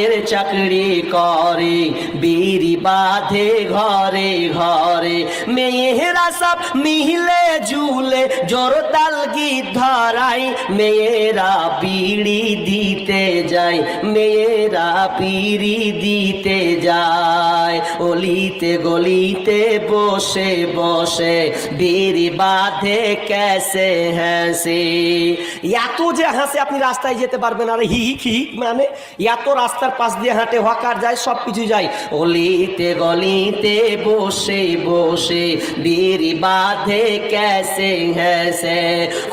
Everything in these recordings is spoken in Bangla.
এর চাকরি করে, বিড়ি বাঁধে ঘরে ঘরে। মেয়েরা সব মিলে জুলে জোরতাল গীত ধরাই মেয়েরা বিড়ি দিতে যায়, মেয়েরা বিড়ি দিতে যায়। অলিতে গলিতে বসে বসে বিড়ি বাঁধে ক্যাসে হ্যাসে। এত যে হাসে আপনি রাস্তায় যেতে পারবেন, আর হি হি মানে এত রাস্তার পাশ দিয়ে হাঁটে, হকার যায় সব কিছু যায়। অলিতে গলিতে বসে বসে বিড়ি বাঁধে, ক্যাসে হ্যাসে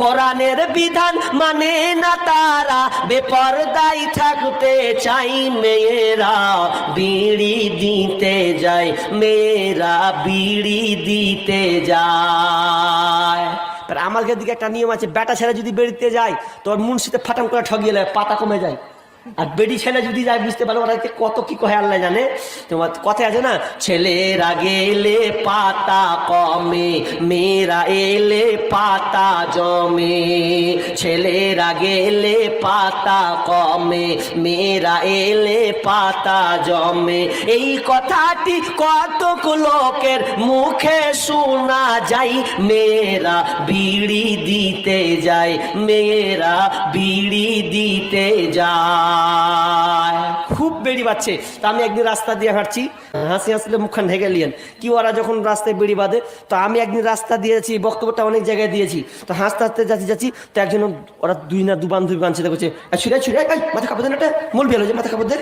কোরআনের বিধান মানে না তারা বেপরদাই থাকতে চাই মেয়েরা। বিড়ি দিতে যায়, মেয়েরা বিড়ি দিতে যায়। আমার দিকে একটা নিয়ম আছে, বেটা ছেলে যদি বেরিতে যায়, তোর মুন্সিতে ফাটাম করে ঠগিয়ে পাতা কমে যায়। আর বেডি ছেলে যদি যায়, বুঝতে পারো ওরা কত কি কহে আল্লাহ জানে। তোমার কথা আছে না? ছেলেরা গেলে পাতা কমে, মেয়েরা এলে পাতা জমে। ছেলেরা গেলে পাতা কমে, মেয়েরা এলে পাতা জমে। এই কথাটি কতক লোকের মুখে শোনা যায়, মেয়েরা বিড়ি দিতে যায়, মেয়েরা বিড়ি দিতে যায়। খুব বেড়ি বাচ্ছে তা আমি একদিন রাস্তা দিয়ে হাঁটছি, হাসি হাসলে মুখখান ঢেকে লিয়েন কি ওরা যখন রাস্তায় বেড়ি বাঁধে, তো আমি একদিন রাস্তা দিয়ে দিয়েছি বক্তব্যটা অনেক জায়গায় দিয়েছি। তো হাসতে হাসতে যাচ্ছি যাচ্ছি, তো একজন, ওরা দুই না দু বান্ধবী বাঁধছে দেখছে ছুড়ে ছুড়ে মাথা কাপড় দেন একটা, মূল বেলো যে মাথা কাপড় দে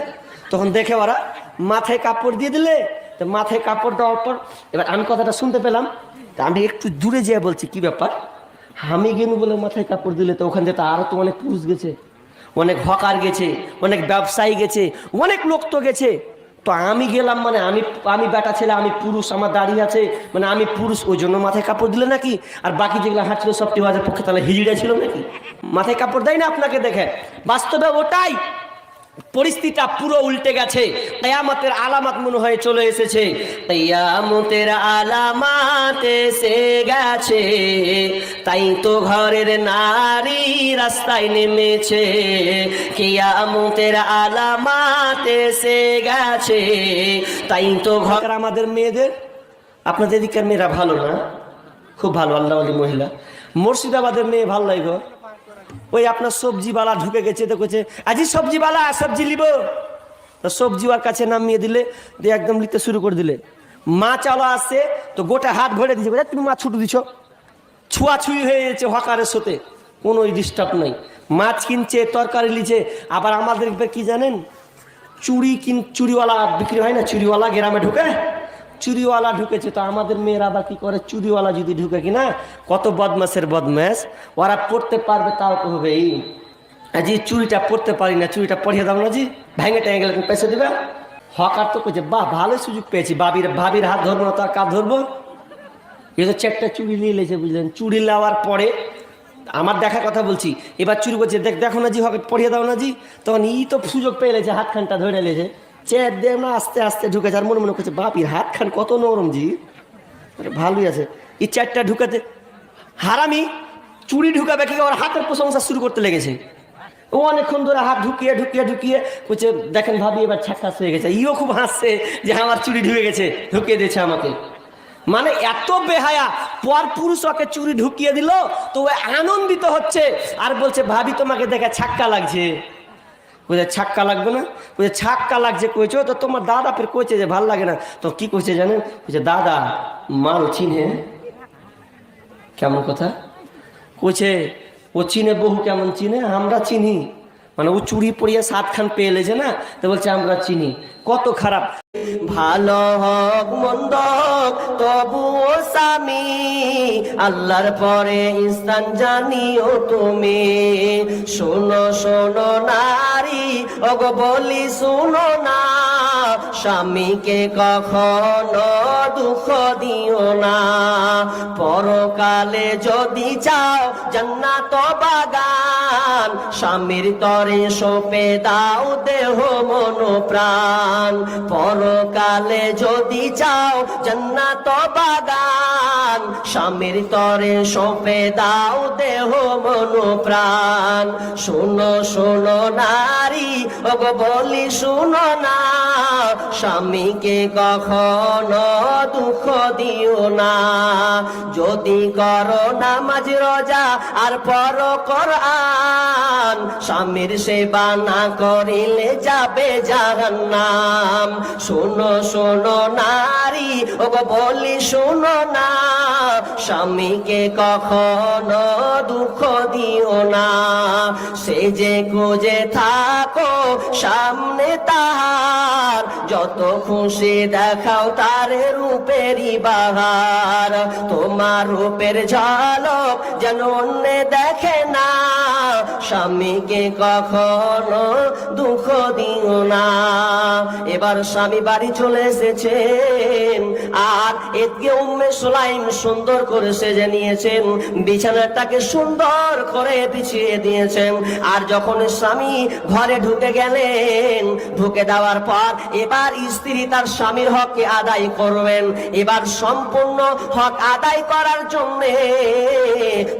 তখন দেখে ওরা মাথায় কাপড় দিয়ে দিলে। তো মাথায় কাপড় দেওয়ার পর, এবার আমি কথাটা শুনতে পেলাম। তা আমি একটু দূরে যেয়ে বলছি, কি ব্যাপার? আমি গেনু বলে মাথায় কাপড় দিলে তো ওখান থেকে তো আরও তো অনেক পুরুষ গেছে। অনেক হকার গেছে, অনেক ব্যবসায়ী গেছে, অনেক লোক তো গেছে। তো আমি গেলাম মানে আমি আমি বেটা ছেলে, আমি পুরুষ, আমার দাঁড়িয়ে আছে মানে আমি পুরুষ, ওই জন্য মাথায় কাপড় দিলে নাকি? আর বাকি যেগুলো হাঁটছিল সব টিবাজের পক্ষে তাহলে হিজড়া ছিল নাকি? মাথায় কাপড় দেয় না আপনাকে দেখে? বাস্তবে ওটাই। পরিস্থিতিটা পুরো উল্টে গেছে। কেয়ামতের আলামত মনে হয়ে চলে এসেছে। কেয়ামতের আলামাত এসে গেছে। তাই তো ঘরের নারী রাস্তায় নেমেছে। কেয়ামতের আলামাত এসে গেছে। তাই তো ঘর আমাদের মেয়েদের, আপনাদের এদিকের মেয়েরা ভালো না? খুব ভালো আল্লাহ মহিলা। মুর্শিদাবাদের মেয়ে ভালো লাগে ওই আপনার সবজিওয়ালা ঢুকে গেছে তো দেখেছে আজি সবজিওয়ালা সবজি লিব। তো সবজিওয়ার কাছে নামিয়ে দিলে দিয়ে একদম লিতে শুরু করে দিলে। মাছ আলা আসছে তো গোটা হাত ভরে বলে, তুমি মাছ ছুটে দিছ? ছুঁয়াছুঁই হয়ে গেছে হকারের সাথে কোনো ডিস্টার্ব নাই। মাছ কিনছে তরকারি লিছে আবার আমাদের কি জানেন? চুড়ি কিন চুড়িওয়ালা বিক্রি হয় না চুড়িওয়ালা গ্রামে ঢুকে চুরিওয়ালা ঢুকেছে, তো আমাদের মেয়েরা আবার কি করে? চুরিওয়ালা যদি ঢুকে কিনা, কত বদমাসের বদমাস ওরা পড়তে পারবে তাও হবে। এই জি চুরিটা পড়তে পারি না, চুরিটা পড়িয়ে দাও না জি ভেঙে টেঙে গেলে তুমি পয়সা দিবে? হকার তো করছে বাহ ভালো সুযোগ পেয়েছি। বাবির, ভাবির হাত ধরবো না, তার কাজ ধরবো? এ তো চারটা চুড়ি নিয়ে লেছে বুঝলেন? চুড়ি নেওয়ার পরে আমার দেখা কথা বলছি। এবার চুরি করছে, দেখ, দেখো না জি হকে পড়িয়ে দাও না জি তখন ই তো সুযোগ পেয়ে লেছে হাতখানটা ধরে লেছে চেয়ার দিয়ে না আস্তে আস্তে ঢুকেছে আর মনে মনে করছে বাপির হাত খান কত নরম জি। ভালোই আছে। এই চারটা ঢুকাতে, হারামি, চুরি ঢুকাবে, কি ওর হাতের প্রশংসা শুরু করতে লেগেছে। ও অনেকক্ষণ ধরে হাত ঢুকিয়ে ঢুকিয়ে ঢুকিয়ে বলছে, দেখেন ভাবি, এবার ছ্যাকাস হয়ে গেছে। ইও খুব হাসছে যে আমার চুরি ঢুকে গেছে, ঢুকিয়ে দিয়েছে আমাকে। মানে এত বেহায়া, পর পুরুষ ওকে চুরি ঢুকিয়ে দিল, তো ও আনন্দিত হচ্ছে। আর বলছে, ভাবি, তোমাকে দেখে ছাক্কা লাগছে। বলছে, ছাক্কা লাগবে না? বলছে, ছাক্কা লাগছে। কইছো তো তোমার দাদা ফের কইছে যে ভালো লাগে না। তো কি কইছে জানেন? বলছে, দাদা, মাল চিনে। কেমন কথা? কইছে, ও চিনে বহু কেমন চিনে? আমরা চিনি। মানে ও চুরি পড়িয়ে সাত খান পেয়ে এলেছে না? তো বলছে, আমরা চিনি। কত খারাপ। ভালো হোক, মন্দ তবুও স্বামী, আল্লাহর পরে ইনসান জানিও তুমি। শোনো শোনো নারী অগ বলি শোনো না। স্বামীকে কখনো দুঃখ দিও না। পরকালে যদি চাও, জান্নাত বাগান স্বামীর তরে সোপে দাও দেহ মন প্রাণ পরকালে যদি চাও জান্নাত বাগান। স্বামীর তরে সঁপে দাও দেহ মন প্রাণ শুনো শুনো নারী, ওগো বলি শুনো না। স্বামীকে কখনো দুঃখ দিও না। যদি করো নামাজ, রোজা আর পর কোরআন স্বামীর সেবা না করিলে যাবে জাহান্নাম। শোনো শোনো নারী, ওগো বলি শোনো না। স্বামীকে কখনো দুঃখ দিও না। সে যে খুঁজে থাকো সামনে তাহার। যত খুশি দেখাও তার রূপেরই বাহার। তোমার রূপের ঝলক যেন অন্য দেখে না। স্বামীকে কখনো দুঃখ দিও না। এবার স্বামী বাড়ি চলে এসেছেন, আর এদিকে উম্মে সুলাইম সুন্দর করে সেজে নিয়েছেন, বিছানাটাকে সুন্দর করে বিছিয়ে দিয়েছেন। আর যখন স্বামী ঘরে ঢুকে গেলেন, ঢুকে দেওয়ার পর এবার স্ত্রী তার স্বামীর হককে আদায় করবেন। এবার সম্পূর্ণ হক আদায় করার জন্য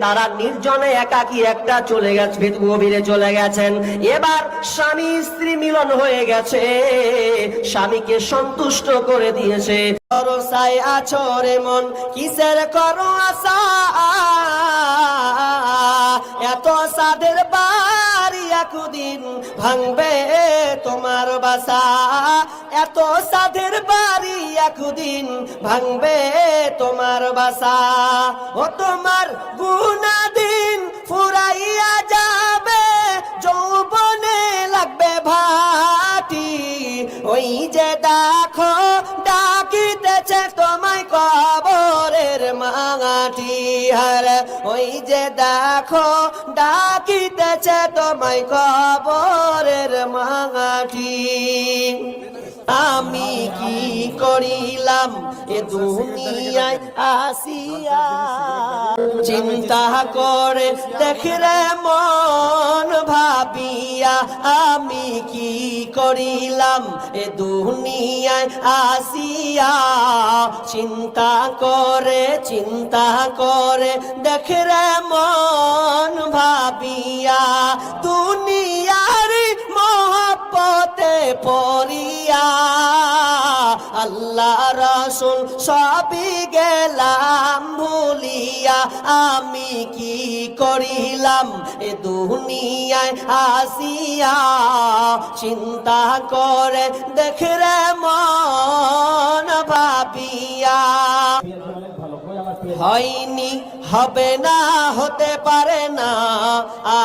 তারা নির্জনে একাকি একটা চলে গেছে গভীরে চলে গেছেন। এবার স্বামী স্ত্রী মিলন হয়ে গেছে। স্বামীকে সন্তুষ্ট করে দিয়েছে। ভরসায় আছো মন, কিসের করো আশা? এত সাদের বাড়ি একদিন ভাঙবে তোমার বাসা। এত সাদের বাড়ি একদিন ভাঙবে তোমার বাসা। ও তোমার গুনাদিন ফুরাইয়া মাটি হার ওই যে দেখো ডাকিতেছে তোমায় কবরের মাটি আমি কি করিলাম এ দুনিয়ায় আসিয়া? চিন্তা করে দেখরে মন ভাবিয়া, আমি কি করিলাম এ দুনিয়ায় আসিয়া? চিন্তা করে চিন্তা করে দেখরে মন ভাবিয়া, দুনিয়ার মহব্বতে পড়িয়া আল্লাহ রসুল সবই গেলাম ভুলিয়া আমি কি করিলাম এ দুনিয়ায় আসিয়া? চিন্তা করে দেখরে মন ভাবিয়া। হয়নি, হবে না, হতে পারে না।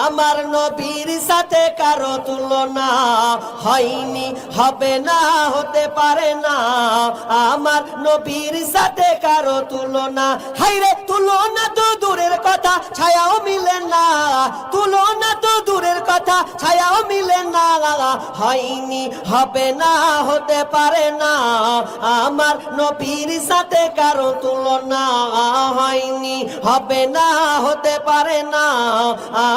আমার নবীর সাথে কারও তুলনা হয়নি, হবে না, হতে পারে না। আমার নবীর সাথে কারও তুলনা। হাইরে তুলনা তো দূরের কথা, ছায়াও মিলে মিলে না, হয়নি, হবে না, হতে পারে না। আমার নবীর সাথে কারও তুলনা হয়নি, হবে না, হতে পারে না।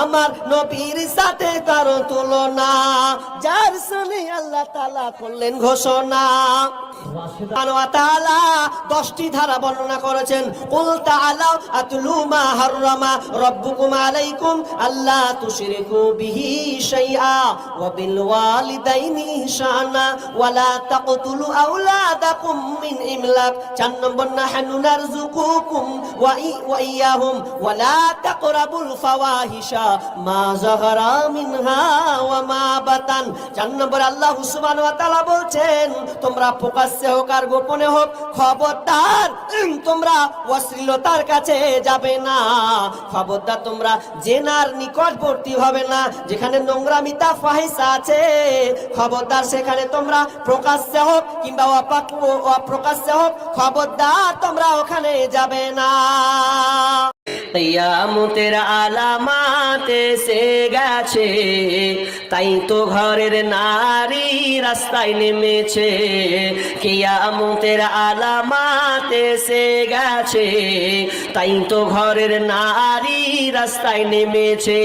আমার নবীর সাথে কারও তুলনা, যার শুনে আল্লাহ তালা করলেন ঘোষণা। দশটি ধারা বর্ণনা করেছেন, কুল তাআলাউ আতলু মা হাররামা রাব্বুকুম আলাইকুম, আল্লা তুশরিকু বিহি ওয়ালিদাইনি ইহসানা ওয়া লা তাকতুলু আওলাদাকুম মিন ইমলাক। চার ইয়াহুম ওয়া লা তাকরাবুল ফাওয়াহিশা। মা যাহারা মিনহা ওয়া মা বাতান। চার নম্বর, আল্লাহ তাআলা বলছেন, তোমরা প্রকাশ্যে হোক আর গোপনে হোক, খবরদার তোমরা অশ্লীলতার কাছে যাবে না। খবরদার তোমরা জেনার নিকটবর্তী হবে না। যেখানে নোংরামিতা ফাহিসা আছে। খবরদার সেখানে তোমরা প্রকাশ্যে হোক কিংবা অপ্রকাশ্যে হোক, খবরদার তোমরা ওখানে যাবে না। কিয়ামতের আলামাত এসে গেছে। তাই তো ঘরের নারী রাস্তায় নেমেছে। কিয়ামতের আলামাত এসে গেছে। তাই তো ঘরের নারী রাস্তায় নেমেছে।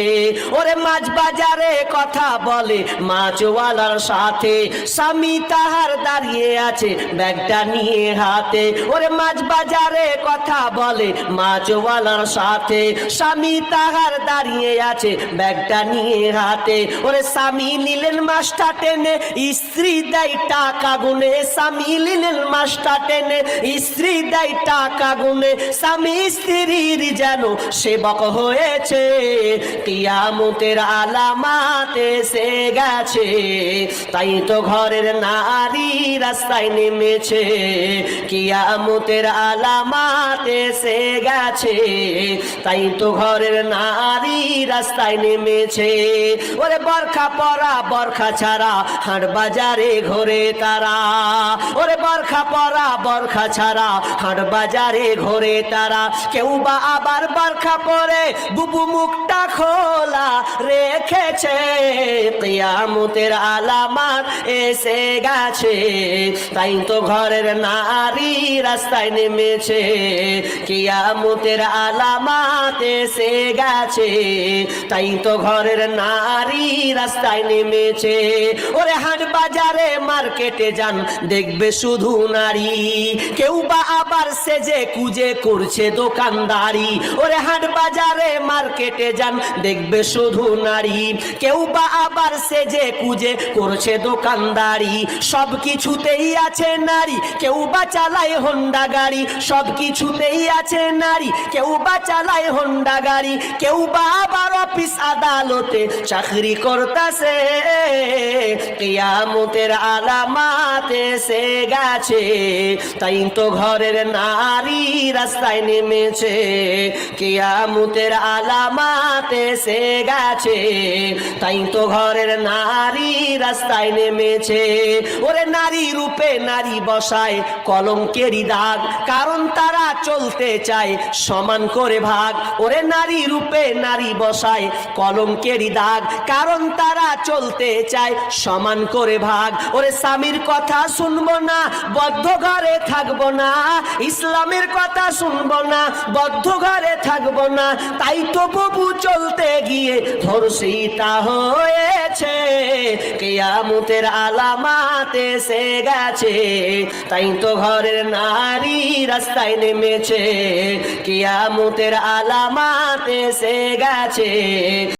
ওরে মাছ বাজারে কথা বলে, মাছওয়ালার সাথে স্বামী তাহার দাঁড়িয়ে আছে ব্যাগটা নিয়ে হাতে। ওরে মাছ বাজারে কথা বলে, মাছওয়ালার সাথে স্বামী তাহার দাঁড়িয়ে আছে ব্যাগটা নিয়ে হাতে। ওরে স্বামী নিলেন মাছটা টেনে, স্ত্রী দেয় টাকা গুনে। স্বামী নিলেন মাছটা টেনে, স্ত্রী দেয় টাকা গুনে। স্বামী স্ত্রীর যেন সেবক হয়েছে। কিয়ামতের আলামাত এসে গেছে। তাই তো ঘরের নারী রাস্তায় নেমেছে। কিয়ামতের আলামাত এসে গেছে। তাই তো ঘরের নারী রাস্তায় নেমেছে। ওরে বরখা পরা, বরখা ছাড়া হাট বাজারে ঘোরে তারা। ওরে বরখা পরা, বরখা ছাড়া হাট বাজারে ঘোরে তারা। কেউ বা আবার বরখা পরে বুবু মুখটা খোলা রেখেছে। কিয়ামতের আলামাত এসে গেছে। তাই তো ঘরের নারী রাস্তায় নেমেছে। কিয়ামতের আলামাত এসে গেছে। তাই তো ঘরের নারী রাস্তায় নেমেছে। ওরে হাট বাজারে মার্কেটে যান, দেখবে শুধু নারী। কেউ বা আবার সেজে কুজে করছে দোকানদারি। ওরে হাট বাজারে মার্কেটে যান, দেখবে শুধু নারী। কেউ বা আবার কুজে করছে দোকানদারি। সব কিছুতেই আছে নারী, কেউ বা চালায় হোন্ডা গাড়ি। সব কিছুতেই আছে নারী, কেউ বা চালায় হোন্ডা গাড়ি, কেউ বা আবার অফিস আদালতে চাকরি করতেছে। কিয়ামতের আলামাত এসে গেছে, তাই তো ঘরের নারী রাস্তায় নেমেছে। কিয়ামতের আলামাত এসে গেছে, তাই তো ঘরের নারী রাস্তায় নেমেছে। ওরে নারী রূপে নারী বসায় কলঙ্কেরই দাগ, কারণ তারা চলতে চায় সমান করে ভাগ। ওরে নারী রূপে নারী বসায়, কলঙ্কেরই দাগ। কারণ তারা চলতে চায় সমান করে ভাগ। ওরে স্বামীর কথা শুনব না, বদ্ধ ঘরে থাকব না। ইসলামের কথা শুনব না, বদ্ধ ঘরে থাকব না। তাই তো ববু চলতে গিয়ে ধর্ষিতা হয়েছে। কেয়ামতের আলামাতে সে গেছে। তাই তো ঘরের নারী রাস্তায় নেমেছে। কিয়ামতের আলামাত এসে গেছে।